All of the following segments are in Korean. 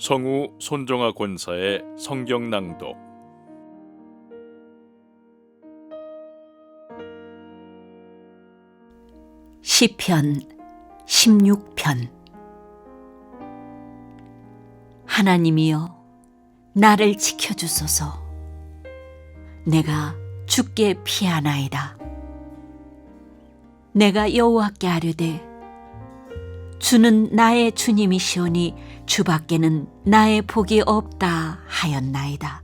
성우 손정아 권사의 성경 낭독. 시편 16편. 하나님이여 나를 지켜 주소서. 내가 죽게 피하나이다. 내가 여호와께 아뢰되 주는 나의 주님이시오니 주밖에는 나의 복이 없다 하였나이다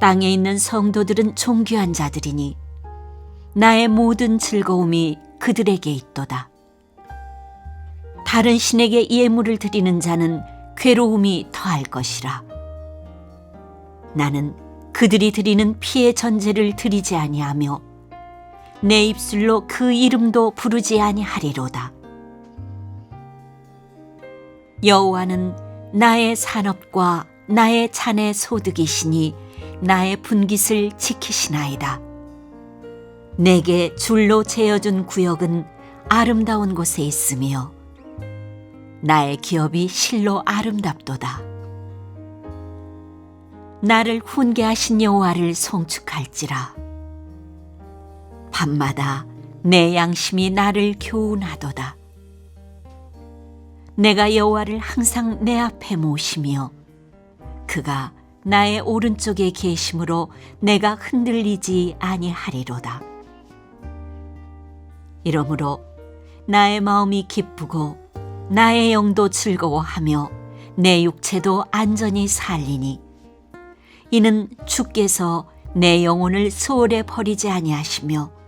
땅에 있는 성도들은 존귀한 자들이니 나의 모든 즐거움이 그들에게 있도다. 다른 신에게 예물을 드리는 자는 괴로움이 더할 것이라. 나는 그들이 드리는 피의 전제를 드리지 아니하며 내 입술로 그 이름도 부르지 아니하리로다. 여호와는 나의 산업과 나의 잔의 소득이시니 나의 분깃을 지키시나이다. 내게 줄로 재어준 구역은 아름다운 곳에 있으며 나의 기업이 실로 아름답도다. 나를 훈계하신 여호와를 송축할지라. 밤마다 내 양심이 나를 교훈하도다. 내가 여호와를 항상 내 앞에 모시며 그가 나의 오른쪽에 계심으로 내가 흔들리지 아니하리로다. 이러므로 나의 마음이 기쁘고 나의 영도 즐거워하며 내 육체도 안전히 살리니 이는 주께서 내 영혼을 소홀에 버리지 아니하시며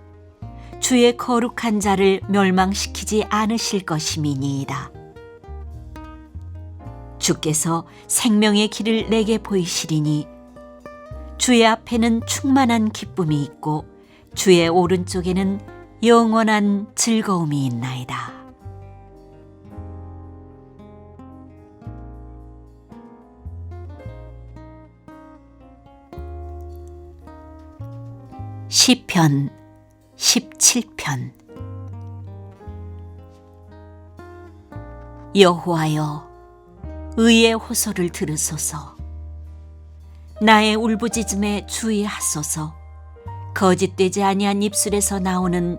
주의 거룩한 자를 멸망시키지 않으실 것임이니이다. 주께서 생명의 길을 내게 보이시리니 주의 앞에는 충만한 기쁨이 있고 주의 오른쪽에는 영원한 즐거움이 있나이다. 시편 17편 여호와여 의의 호소를 들으소서 나의 울부짖음에 주의하소서 거짓되지 아니한 입술에서 나오는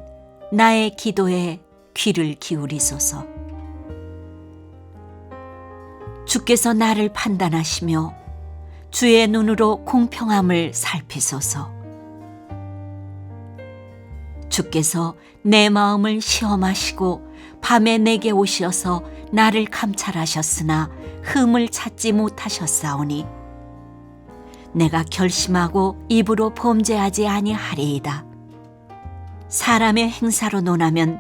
나의 기도에 귀를 기울이소서. 주께서 나를 판단하시며 주의 눈으로 공평함을 살피소서. 주께서 내 마음을 시험하시고 밤에 내게 오셔서 나를 감찰하셨으나 흠을 찾지 못하셨사오니 내가 결심하고 입으로 범죄하지 아니하리이다. 사람의 행사로 논하면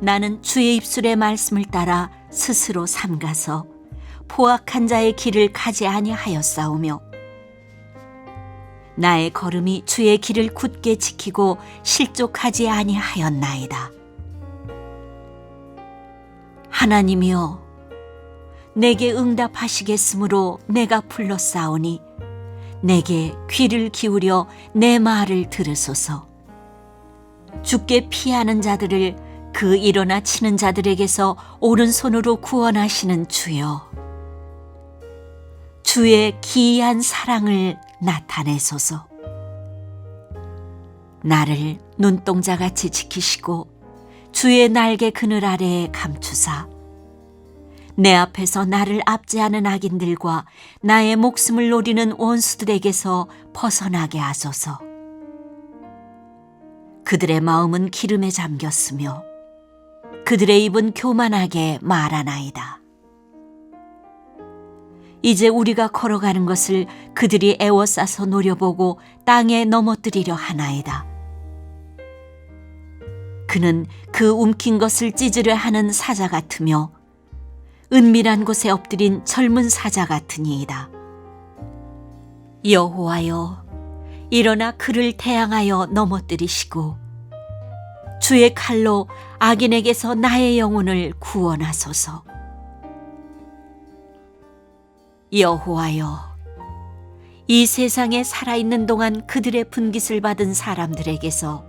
나는 주의 입술의 말씀을 따라 스스로 삼가서 포악한 자의 길을 가지 아니하였사오며 나의 걸음이 주의 길을 굳게 지키고 실족하지 아니하였나이다. 하나님이여 내게 응답하시겠으므로 내가 불렀사오니 내게 귀를 기울여 내 말을 들으소서. 죽게 피하는 자들을 그 일어나 치는 자들에게서 오른손으로 구원하시는 주여. 주의 기이한 사랑을 나타내소서. 나를 눈동자같이 지키시고 주의 날개 그늘 아래에 감추사 내 앞에서 나를 압제하는 악인들과 나의 목숨을 노리는 원수들에게서 벗어나게 하소서. 그들의 마음은 기름에 잠겼으며 그들의 입은 교만하게 말하나이다. 이제 우리가 걸어가는 것을 그들이 애워싸서 노려보고 땅에 넘어뜨리려 하나이다. 그는 그 움킨 것을 찢으려 하는 사자 같으며 은밀한 곳에 엎드린 젊은 사자 같으니이다. 여호와여, 일어나 그를 태양하여 넘어뜨리시고 주의 칼로 악인에게서 나의 영혼을 구원하소서. 여호와여, 이 세상에 살아있는 동안 그들의 분깃을 받은 사람들에게서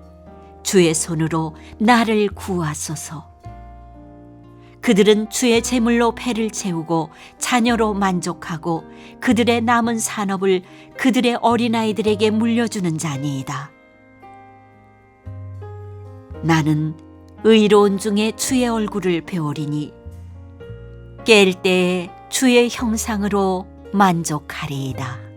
주의 손으로 나를 구하소서. 그들은 주의 제물로 배를 채우고 자녀로 만족하고 그들의 남은 산업을 그들의 어린아이들에게 물려주는 자니이다. 나는 의로운 중에 주의 얼굴을 배우리니 깰 때에 주의 형상으로 만족하리이다.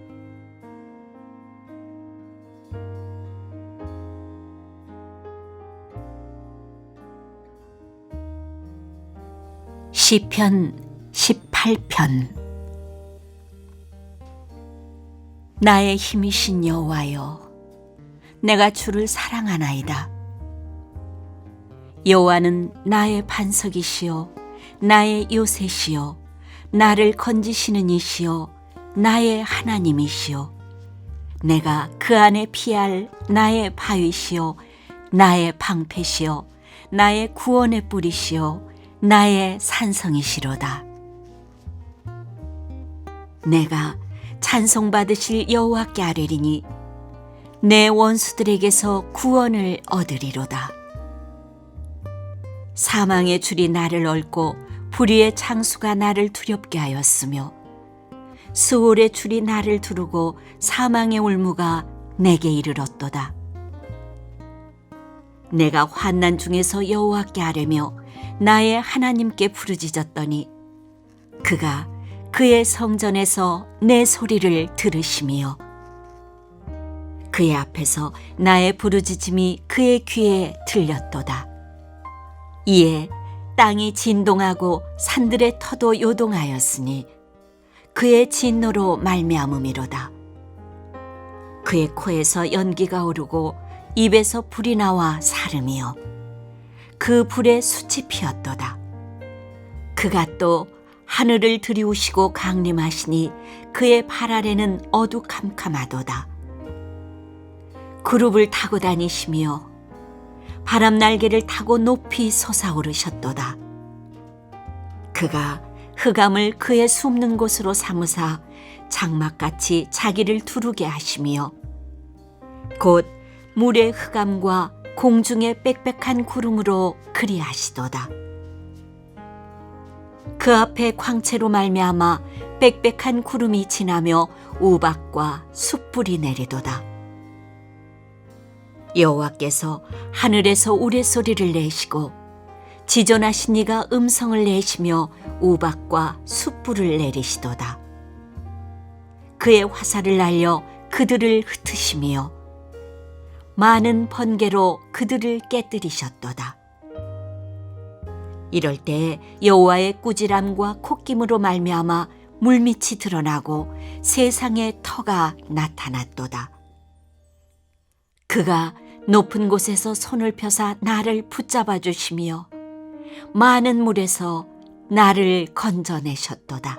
시편 18편 나의 힘이신 여호와여 내가 주를 사랑하나이다 여호와는 나의 반석이시요 나의 요새시요 나를 건지시는 이시요 나의 하나님이시요 내가 그 안에 피할 나의 바위시요 나의 방패시요 나의 구원의 뿌리시요 나의 산성이시로다. 내가 찬송받으실 여호와께 아뢰리니 내 원수들에게서 구원을 얻으리로다. 사망의 줄이 나를 얽고 불의의 창수가 나를 두렵게 하였으며 수월의 줄이 나를 두르고 사망의 올무가 내게 이르렀도다. 내가 환난 중에서 여호와께 아뢰며 나의 하나님께 부르짖었더니 그가 그의 성전에서 내 소리를 들으시며 그의 앞에서 나의 부르짖음이 그의 귀에 들렸도다. 이에 땅이 진동하고 산들의 터도 요동하였으니 그의 진노로 말미암음이로다. 그의 코에서 연기가 오르고 입에서 불이 나와 사름이요 그 불에 숯이 피었도다. 그가 또 하늘을 들이우시고 강림하시니 그의 발 아래는 어두캄캄하도다. 그룹을 타고 다니시며 바람 날개를 타고 높이 솟아오르셨도다. 그가 흑암을 그의 숨는 곳으로 삼으사 장막같이 자기를 두르게 하시며 곧 물의 흑암과 공중의 빽빽한 구름으로 그리하시도다. 그 앞에 광채로 말미암아 빽빽한 구름이 지나며 우박과 숯불이 내리도다. 여호와께서 하늘에서 우레소리를 내시고 지존하신 이가 음성을 내시며 우박과 숯불을 내리시도다. 그의 화살을 날려 그들을 흩으시며 많은 번개로 그들을 깨뜨리셨도다. 이럴 때 여호와의 꾸지람과 콧김으로 말미암아 물밑이 드러나고 세상의 터가 나타났도다. 그가 높은 곳에서 손을 펴사 나를 붙잡아 주시며 많은 물에서 나를 건져내셨도다.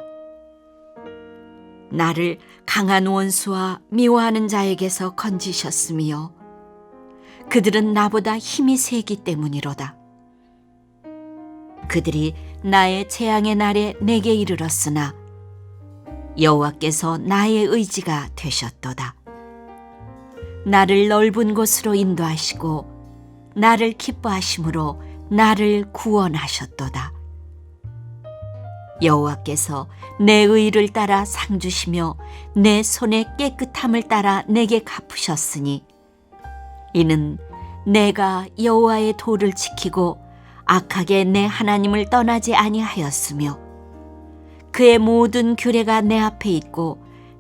나를 강한 원수와 미워하는 자에게서 건지셨으며 그들은 나보다 힘이 세기 때문이로다. 그들이 나의 재앙의 날에 내게 이르렀으나 여호와께서 나의 의지가 되셨도다. 나를 넓은 곳으로 인도하시고 나를 기뻐하심으로 나를 구원하셨도다. 여호와께서 내 의를 따라 상 주시며 내 손의 깨끗함을 따라 내게 갚으셨으니 이는 내가 여호와의 도를 지키고 악하게 내 하나님을 떠나지 아니하였으며 그의 모든 규례가 내 앞에 있고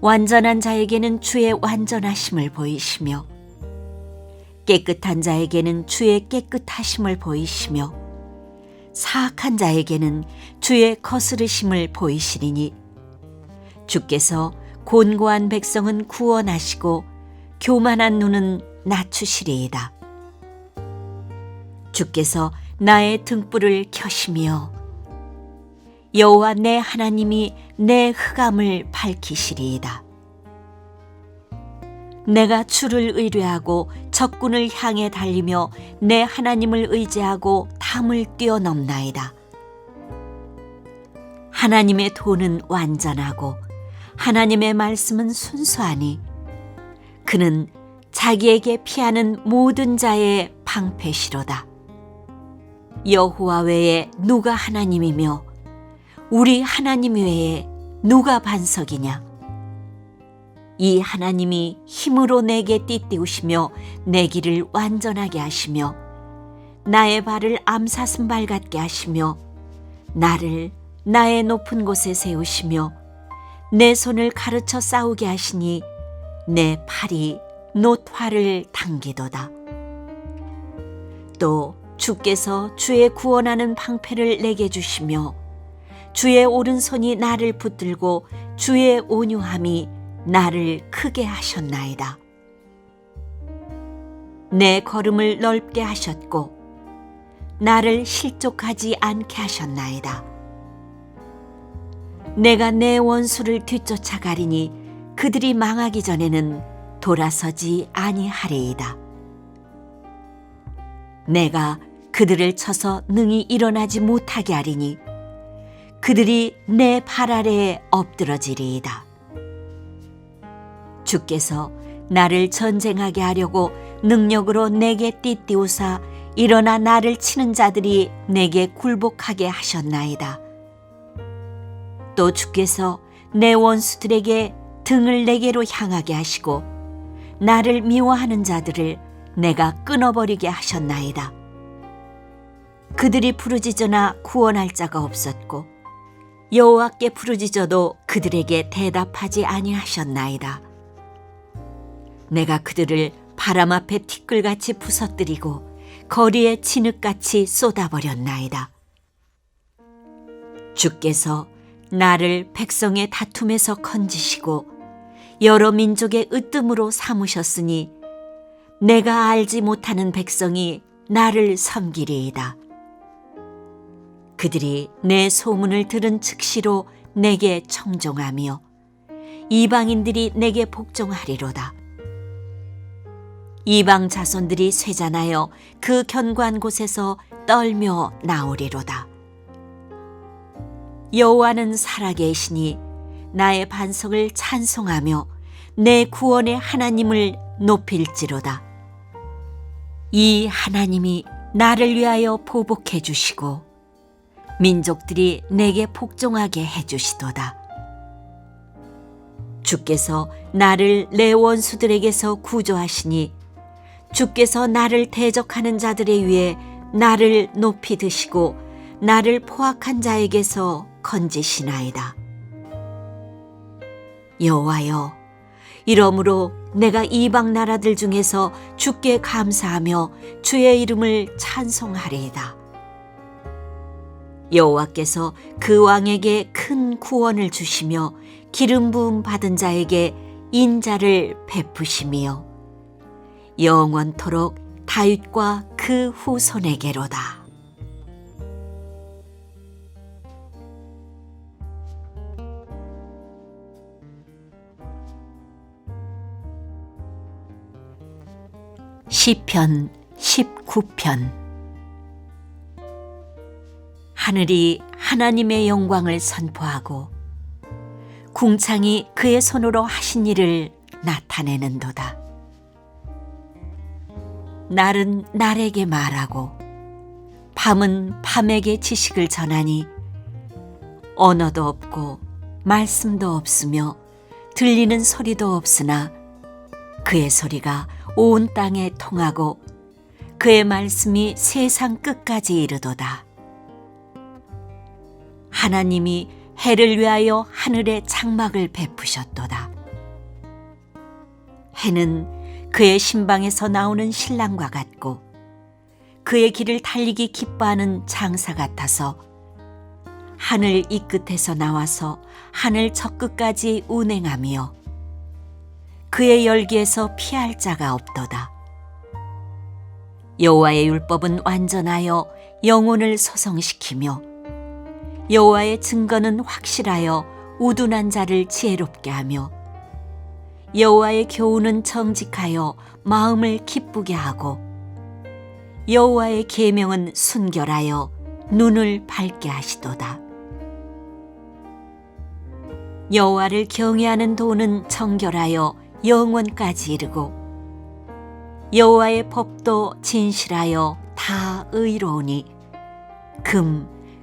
완전한 자에게는 주의 완전하심을 보이시며 깨끗한 자에게는 주의 깨끗하심을 보이시며 사악한 자에게는 주의 거스르심을 보이시리니 주께서 곤고한 백성은 구원하시고 교만한 눈은 낮추시리이다. 주께서 나의 등불을 켜시며 여호와 내 하나님이 내 흑암을 밝히시리이다. 내가 주를 의뢰하고 적군을 향해 달리며 내 하나님을 의지하고 담을 뛰어넘나이다. 하나님의 도는 완전하고 하나님의 말씀은 순수하니 그는 자기에게 피하는 모든 자의 방패시로다. 여호와 외에 누가 하나님이며 우리 하나님 외에 누가 반석이냐? 이 하나님이 힘으로 내게 띠띠우시며 내 길을 완전하게 하시며 나의 발을 암사슴발 같게 하시며 나를 나의 높은 곳에 세우시며 내 손을 가르쳐 싸우게 하시니 내 팔이 노화를 당기도다. 또 주께서 주의 구원하는 방패를 내게 주시며 주의 오른손이 나를 붙들고 주의 온유함이 나를 크게 하셨나이다. 내 걸음을 넓게 하셨고 나를 실족하지 않게 하셨나이다. 내가 내 원수를 뒤쫓아 가리니 그들이 망하기 전에는 돌아서지 아니하리이다. 내가 그들을 쳐서 능히 일어나지 못하게 하리니 그들이 내 발 아래에 엎드러지리이다. 주께서 나를 전쟁하게 하려고 능력으로 내게 띠띠우사 일어나 나를 치는 자들이 내게 굴복하게 하셨나이다. 또 주께서 내 원수들에게 등을 내게로 향하게 하시고 나를 미워하는 자들을 내가 끊어버리게 하셨나이다. 그들이 부르짖으나 구원할 자가 없었고 여호와께 부르짖어도 그들에게 대답하지 아니하셨나이다. 내가 그들을 바람 앞에 티끌같이 부서뜨리고 거리에 진흙같이 쏟아버렸나이다. 주께서 나를 백성의 다툼에서 건지시고 여러 민족의 으뜸으로 삼으셨으니 내가 알지 못하는 백성이 나를 섬기리이다. 그들이 내 소문을 들은 즉시로 내게 청종하며 이방인들이 내게 복종하리로다. 이방 자손들이 쇠잔하여 그 견고한 곳에서 떨며 나오리로다. 여호와는 살아계시니 나의 반석을 찬송하며 내 구원의 하나님을 높일지로다. 이 하나님이 나를 위하여 보복해 주시고 민족들이 내게 복종하게 해 주시도다. 주께서 나를 내 원수들에게서 구조하시니 주께서 나를 대적하는 자들의 위에 나를 높이 드시고 나를 포악한 자에게서 건지시나이다. 여호와여, 이러므로 내가 이방 나라들 중에서 주께 감사하며 주의 이름을 찬송하리이다. 여호와께서 그 왕에게 큰 구원을 주시며 기름 부음 받은 자에게 인자를 베푸시며 영원토록 다윗과 그 후손에게로다. 시편 19편 하늘이 하나님의 영광을 선포하고 궁창이 그의 손으로 하신 일을 나타내는도다. 날은 날에게 말하고 밤은 밤에게 지식을 전하니 언어도 없고 말씀도 없으며 들리는 소리도 없으나 그의 소리가 온 땅에 통하고 그의 말씀이 세상 끝까지 이르도다. 하나님이 해를 위하여 하늘에 장막을 베푸셨도다. 해는 그의 신방에서 나오는 신랑과 같고 그의 길을 달리기 기뻐하는 장사 같아서 하늘 이 끝에서 나와서 하늘 저 끝까지 운행하며 그의 열기에서 피할 자가 없도다. 여호와의 율법은 완전하여 영혼을 소성시키며 여호와의 증거는 확실하여 우둔한 자를 지혜롭게 하며 여호와의 교훈은 정직하여 마음을 기쁘게 하고 여호와의 계명은 순결하여 눈을 밝게 하시도다. 여호와를 경외하는 도는 정결하여 영원까지 이르고 여호와의 법도 진실하여 다 의로우니 금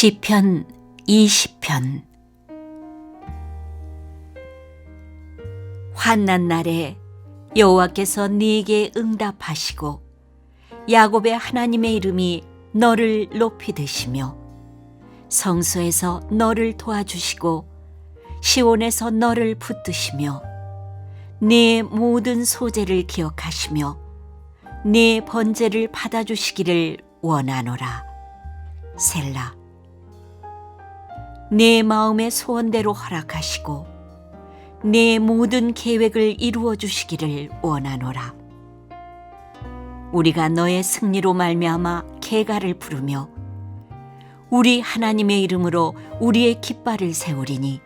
시편 20편. 환난 날에 여호와께서 네게 응답하시고 야곱의 하나님의 이름이 너를 높이 드시며 성소에서 너를 도와주시고 시온에서 너를 붙드시며 네 모든 소재를 기억하시며 네 번제를 받아주시기를 원하노라. 셀라 네 마음의 소원대로 허락하시고 네 모든 계획을 이루어 주시기를 원하노라. 우리가 너의 승리로 말미암아 개가를 부르며 우리 하나님의 이름으로 우리의 깃발을 세우리니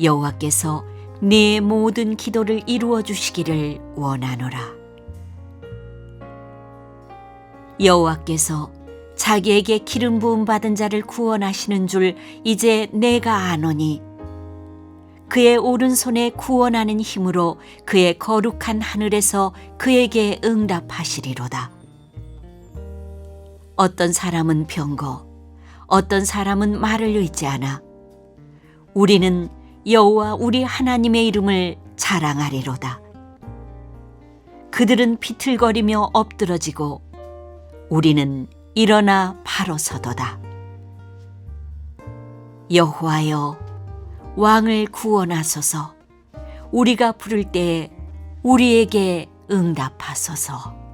여호와께서 네 모든 기도를 이루어 주시기를 원하노라. 여호와께서 자기에게 기름 부음 받은 자를 구원하시는 줄 이제 내가 아노니 그의 오른손에 구원하는 힘으로 그의 거룩한 하늘에서 그에게 응답하시리로다. 어떤 사람은 병거, 어떤 사람은 말을 의지하나 우리는 여호와 우리 하나님의 이름을 자랑하리로다. 그들은 비틀거리며 엎드러지고 우리는 일어나 바로 서도다. 여호와여 왕을 구원하소서 우리가 부를 때에 우리에게 응답하소서.